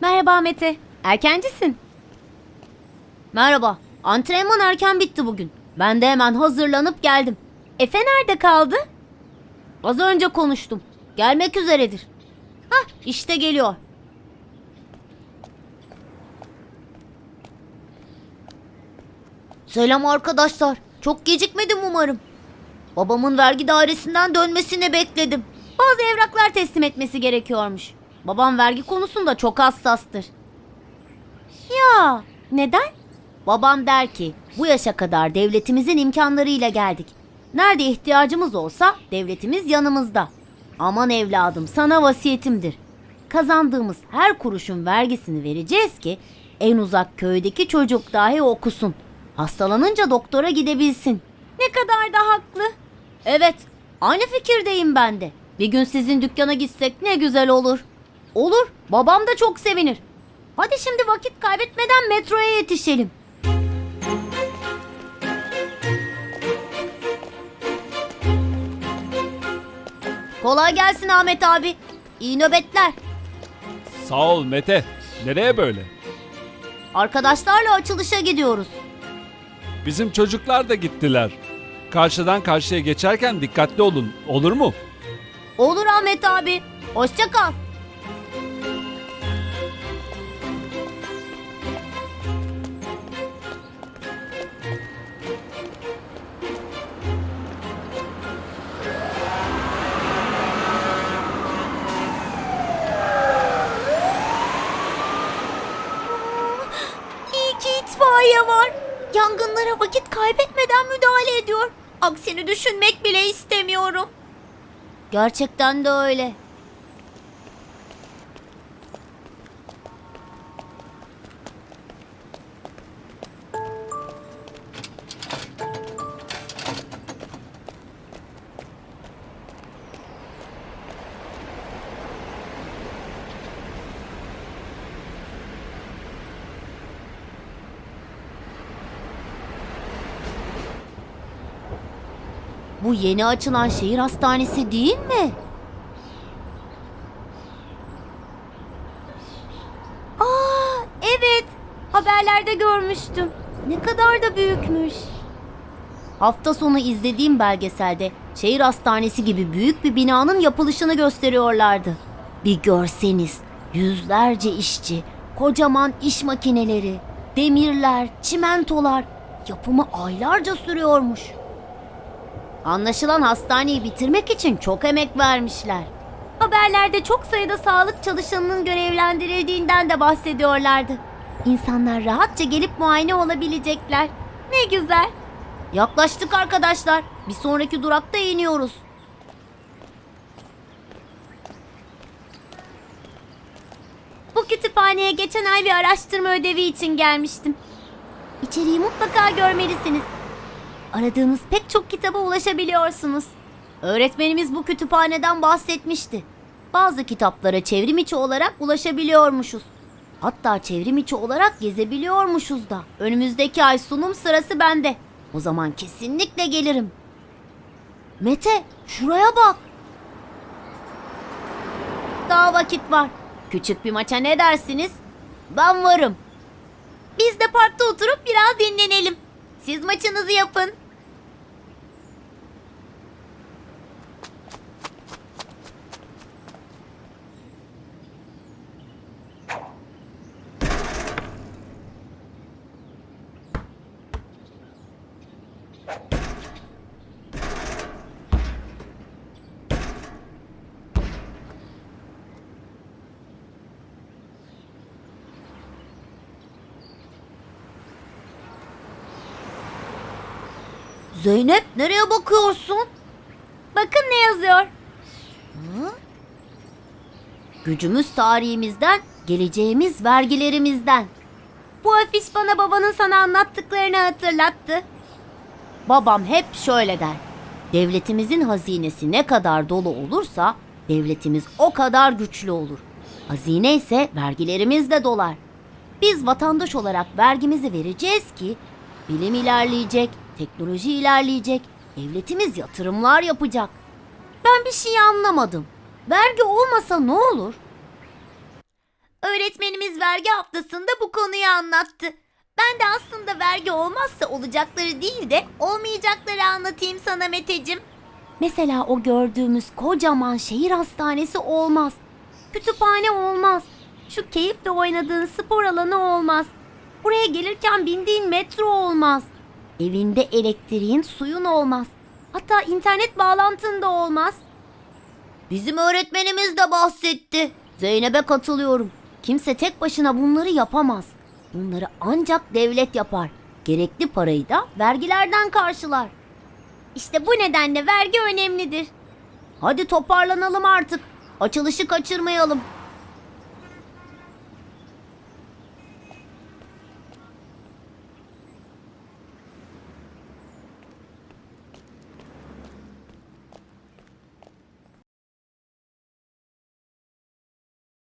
Merhaba Mete. Erkencisin. Merhaba. Antrenman erken bitti bugün. Ben de hemen hazırlanıp geldim. Efe nerede kaldı? Az önce konuştum. Gelmek üzeredir. Hah işte geliyor. Selam arkadaşlar. Çok gecikmedim umarım. Babamın vergi dairesinden dönmesini bekledim. Bazı evraklar teslim etmesi gerekiyormuş. Babam vergi konusunda çok hassastır. Ya neden? Babam der ki bu yaşa kadar devletimizin imkanlarıyla geldik. Nerede ihtiyacımız olsa devletimiz yanımızda. Aman evladım sana vasiyetimdir. Kazandığımız her kuruşun vergisini vereceğiz ki en uzak köydeki çocuk dahi okusun. Hastalanınca doktora gidebilsin. Ne kadar da haklı. Evet, aynı fikirdeyim ben de. Bir gün sizin dükkana gitsek ne güzel olur. Olur, babam da çok sevinir. Hadi şimdi vakit kaybetmeden metroya yetişelim. Kolay gelsin Ahmet abi. İyi nöbetler. Sağ ol Mete. Nereye böyle? Arkadaşlarla açılışa gidiyoruz. Bizim çocuklar da gittiler. Karşıdan karşıya geçerken dikkatli olun. Olur mu? Olur Ahmet abi. Hoşça kal. Yangınlara vakit kaybetmeden müdahale ediyor. Aksini düşünmek bile istemiyorum. Gerçekten de öyle. Bu yeni açılan şehir hastanesi değil mi? Aa, evet. Haberlerde görmüştüm. Ne kadar da büyükmüş. Hafta sonu izlediğim belgeselde şehir hastanesi gibi büyük bir binanın yapılışını gösteriyorlardı. Bir görseniz yüzlerce işçi, kocaman iş makineleri, demirler, çimentolar yapımı aylarca sürüyormuş. Anlaşılan hastaneyi bitirmek için çok emek vermişler. Haberlerde çok sayıda sağlık çalışanının görevlendirildiğinden de bahsediyorlardı. İnsanlar rahatça gelip muayene olabilecekler. Ne güzel. Yaklaştık arkadaşlar. Bir sonraki durakta iniyoruz. Bu kütüphaneye geçen ay bir araştırma ödevi için gelmiştim. İçeriği mutlaka görmelisiniz. Aradığınız pek çok kitaba ulaşabiliyorsunuz. Öğretmenimiz bu kütüphaneden bahsetmişti. Bazı kitaplara çevrim içi olarak ulaşabiliyormuşuz. Hatta çevrim içi olarak gezebiliyormuşuz da. Önümüzdeki ay sunum sırası bende. O zaman kesinlikle gelirim. Mete, şuraya bak. Daha vakit var. Küçük bir maça ne dersiniz? Ben varım. Biz de parkta oturup biraz dinlenelim. Siz maçınızı yapın. Zeynep nereye bakıyorsun? Bakın ne yazıyor. Gücümüz tarihimizden, geleceğimiz vergilerimizden. Bu afiş bana babanın sana anlattıklarını hatırlattı. Babam hep şöyle der. Devletimizin hazinesi ne kadar dolu olursa devletimiz o kadar güçlü olur. Hazine ise vergilerimiz de dolar. Biz vatandaş olarak vergimizi vereceğiz ki bilim ilerleyecek, teknoloji ilerleyecek, devletimiz yatırımlar yapacak. Ben bir şey anlamadım. Vergi olmasa ne olur? Öğretmenimiz vergi haftasında bu konuyu anlattı. Ben de aslında vergi olmazsa olacakları değil de olmayacakları anlatayım sana Meteciğim. Mesela o gördüğümüz kocaman şehir hastanesi olmaz. Kütüphane olmaz. Şu keyifle oynadığın spor alanı olmaz. Buraya gelirken bindiğin metro olmaz. Evinde elektriğin, suyun olmaz. Hatta internet bağlantın da olmaz. Bizim öğretmenimiz de bahsetti. Zeynep'e katılıyorum. Kimse tek başına bunları yapamaz. Bunları ancak devlet yapar. Gerekli parayı da vergilerden karşılar. İşte bu nedenle vergi önemlidir. Hadi toparlanalım artık. Açılışı kaçırmayalım.